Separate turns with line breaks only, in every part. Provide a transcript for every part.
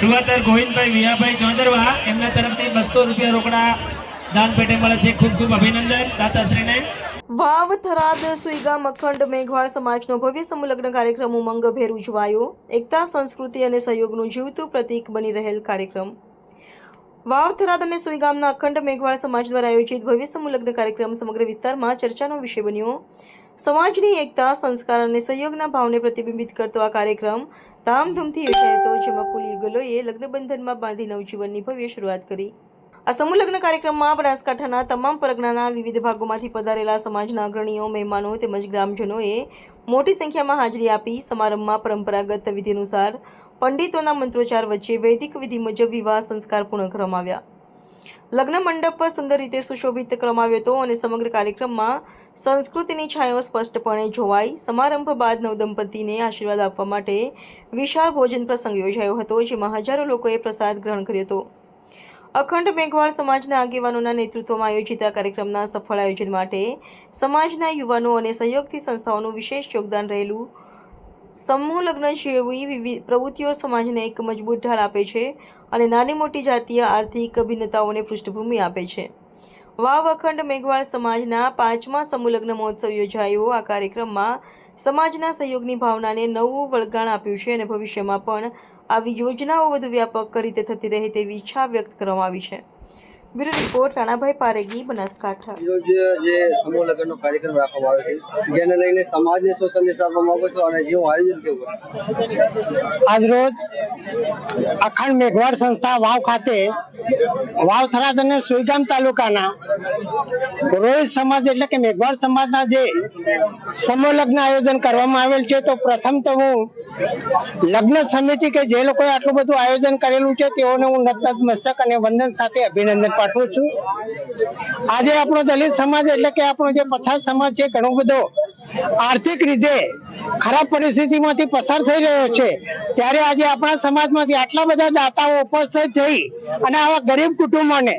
સુવાતર ગોવિંદભાઈ, વિયાભાઈ ચોંદરવા એમના તરફથી બસો રૂપિયા રોકડા દાન પેટે મળે છે. ખૂબ ખૂબ અભિનંદન દાતાશ્રીને.
વાવ થરાદ સુઈગામ અખંડ મેઘવાળ સમાજનો ભવ્ય સમૂહલગ્ન કાર્યક્રમ ઉમંગભેર ઉજવાયો. એકતા, સંસ્કૃતિ અને સહયોગનું જીવતું પ્રતીક બની રહેલ કાર્યક્રમ. વાવ થરાદ અને સુઈગામના અખંડ મેઘવાળ સમાજ દ્વારા આયોજિત ભવ્ય સમૂહલગ્ન કાર્યક્રમ સમગ્ર વિસ્તારમાં ચર્ચાનો વિષય બન્યો. સમાજની એકતા, સંસ્કાર અને સહયોગના ભાવને પ્રતિબિંબિત કરતો આ કાર્યક્રમ ધામધૂમથી યોજાયો હતો, જેમાં કુલ યુગલોએ લગ્નબંધનમાં બાંધી નવજીવનની ભવ્ય શરૂઆત કરી. આ સમૂહ લગ્ન કાર્યક્રમમાં બનાસકાંઠાના તમામ પરગણાના વિવિધ ભાગોમાંથી પધારેલા સમાજના અગ્રણીઓ, મહેમાનો તેમજ ગ્રામજનોએ મોટી સંખ્યામાં હાજરી આપી સમારંભમાં પરંપરાગત વિધિ અનુસાર પંડિતોના મંત્રોચ્ચાર વચ્ચે વૈદિક વિધિ મુજબ વિવાહ સંસ્કાર પૂર્ણ કરવામાં આવ્યા. લગ્ન મંડપ પર સુંદર રીતે સુશોભિત કરવામાં આવ્યો હતો અને સમગ્ર કાર્યક્રમમાં સંસ્કૃતિની છાંયો સ્પષ્ટપણે જોવાઈ. સમારંભ બાદ નવદંપતીને આશીર્વાદ આપવા માટે વિશાળ ભોજન પ્રસંગ યોજાયો હતો, જેમાં હજારો લોકોએ પ્રસાદ ગ્રહણ કર્યો હતો. અખંડ મેઘવાળ સમાજના આગેવાનોના નેતૃત્વમાં આયોજિત આ કાર્યક્રમના સફળ આયોજન માટે સમાજના યુવાનો અને સહયોગથી સંસ્થાઓનું વિશેષ યોગદાન રહેલું સમૂહ લગ્ન જેવી વિવિધ પ્રવૃત્તિઓ સમાજને એક મજબૂત ઢાળ આપે છે અને નાની મોટી જાતીય આર્થિક ભિન્નતાઓને પૃષ્ઠભૂમિ આપે છે. વાવ અખંડ મેઘવાળ સમાજના પાંચમા સમૂહ લગ્ન મહોત્સવ યોજાયો. આ કાર્યક્રમમાં સમાજના સહયોગની ભાવનાને નવું વળગાણ આપ્યું છે અને ભવિષ્યમાં પણ આવી યોજનાઓ વધુ વ્યાપક રીતે થતી રહે તેવી ઈચ્છા વ્યક્ત કરવામાં આવી છે. Bureau report Ranabhai Paregi Banaskantha.
રોજ જે સમૂહ લગ્નનો કાર્યક્રમ રાખવામાં આવે છે જેને લઈને સમાજને શું સંદેશ આપવામાં આવે છે અને જેવું આયોજન કેવું
આજરોજ અખંડ મેઘવાડ સંસ્થા વાવ ખાતે વાવ થરાદ અને સુઈગામ તાલુકાના રોહિત સમાજ એટલે કે મેઘવાડ સમાજના જે સમૂહ લગ્ન આયોજન કરવામાં આવેલ છે, તો પ્રથમ તો હું લગ્ન સમિતિ કે જે લોકોએ આટલું બધું આયોજન કરેલું છે, તેઓને હું નતમસ્તક અને વંદન સાથે અભિનંદન પાઠવું છું. આજે આપણો દલિત સમાજ એટલે કે આપણો જે પછાત સમાજ છે, ઘણો બધો આર્થિક રીતે ખરાબ પરિસ્થિતિમાંથી પસાર થઈ રહ્યો છે. ત્યારે આજે આપણા સમાજમાંથી આટલા બધા દાતાઓ ઉપસ્થિત થઈ અને આવા ગરીબ કુટુંબોને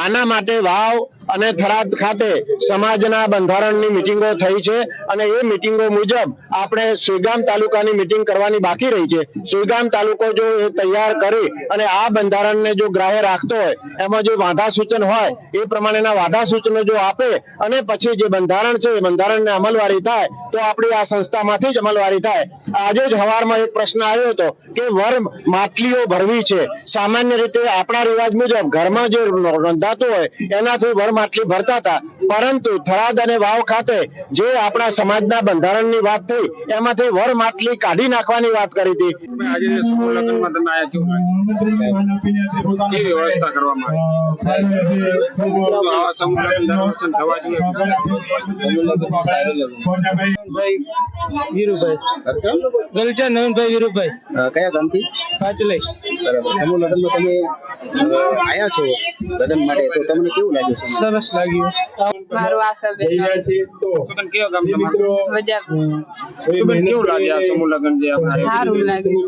આના માટે વાવ અને થરાદ ખાતે સમાજના બંધારણની મિટિંગો થઈ છે અને એ મિટિંગો મુજબ આપણે સુઈગામ તાલુકાની મિટિંગ કરવાની બાકી રહી છે. સુઈગામ તાલુકો જો એ તૈયાર કરી અને આ બંધારણને જો ગ્રાહ્ય રાખતો હોય, એમાં જે વાંધા સૂચન હોય, એ પ્રમાણેના વાંધા સૂચનો જો આપે અને પછી જે બંધારણ છે, એ બંધારણને અમલવારી થાય, તો આપણી આ સંસ્થામાંથી જ અમલવારી થાય. આજે જ હવારમાં એક પ્રશ્ન આવ્યો હતો કે વર માટલીઓ ભરવી છે. સામાન્ય રીતે આપણા રિવાજ મુજબ ઘરમાં જે રંધાતું હોય, એનાથી વર માટલી ભરતા હતા પરંતુ થરાદ અને વાવ ખાતે જે આપણા સમાજના બંધારણની વાત થઈ એમાંથી વર માટલી કાઢી નાખવાની વાત કરી હતી.
નવીનભાઈ વીરુભાઈ
કયા ગામથી?
પાછલઈ
બરાબર. સમૂહ લગ્નમાં તમે આયા છો? લગ્ન માટે તો તમને કેવું લાગ્યું છે?
સરસ લાગ્યું.
મારું આશાબેન
સુગન કેવો ગામ તમારું?
મજા.
સુગન કેવું લાગે આ સમૂહ લગ્ન જે આપણે
સારું લાગ્યું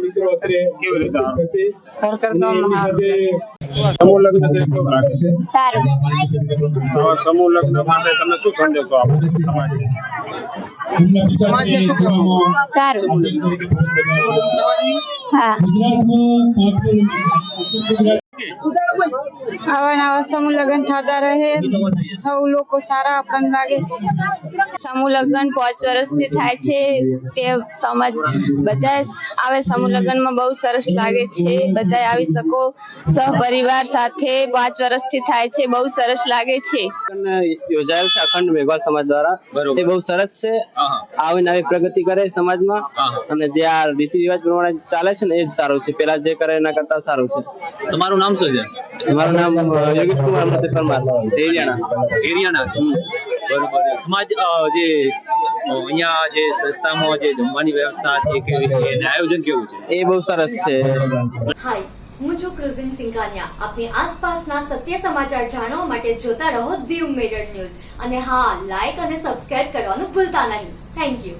કેવી રીતે આવે?
ખરેખર તો સારું
સમૂહ લગ્ન જે કેવું લાગે છે?
સારું.
આવા સમૂહ લગ્ન માટે તમે શું સંદેશો આપો સમાજને? સમાજને શું કહેવા માંગો?
સારું હા આવા નવા સમૂહ લગ્ન થતા રહે. સૌ લોકો સારા આપણને લાગે. સમૂહ લગ્ન પાંચ વર્ષથી થાય છે તે સમાજ. બધા આવે સમૂહ લગ્નમાં બહુ સરસ લાગે છે. બધા આવી શકો. સહપરિવાર સાથે પાંચ વર્ષથી થાય છે. બહુ સરસ લાગે છે.
યોજાયેલ છે અખંડ મેઘવાળ સમાજ દ્વારા. તે બહુ સરસ છે. આવી નવી પ્રગતિ કરે સમાજમાં. અને જે આ રીતિ રિવાજ પ્રમાણે ચાલે છે ને એ જ સારું છે. પેલા જે કરે એના કરતા સારું છે.
તમારું નામ શું છે?
મારું નામ યોગેશ કુમાર અમૃત પરમાર દેરિયાણા
એરિયાના બરોબર. સમાજ જે અહીંયા જે સંસ્થામાં જે જમવાની વ્યવસ્થા છે કેવી છે? અને આયોજન કેવું છે?
એ બહુ સરસ છે.
હાય હું છું ક્રુઝિન સિંઘાનિયા આપની આસપાસના સત્ય સમાચાર જાણવા માટે જોતા રહો દીવ મેડર ન્યૂઝ. અને હા લાઈક અને સબસ્ક્રાઇબ કરવાનું ભૂલતા નહીં. Thank you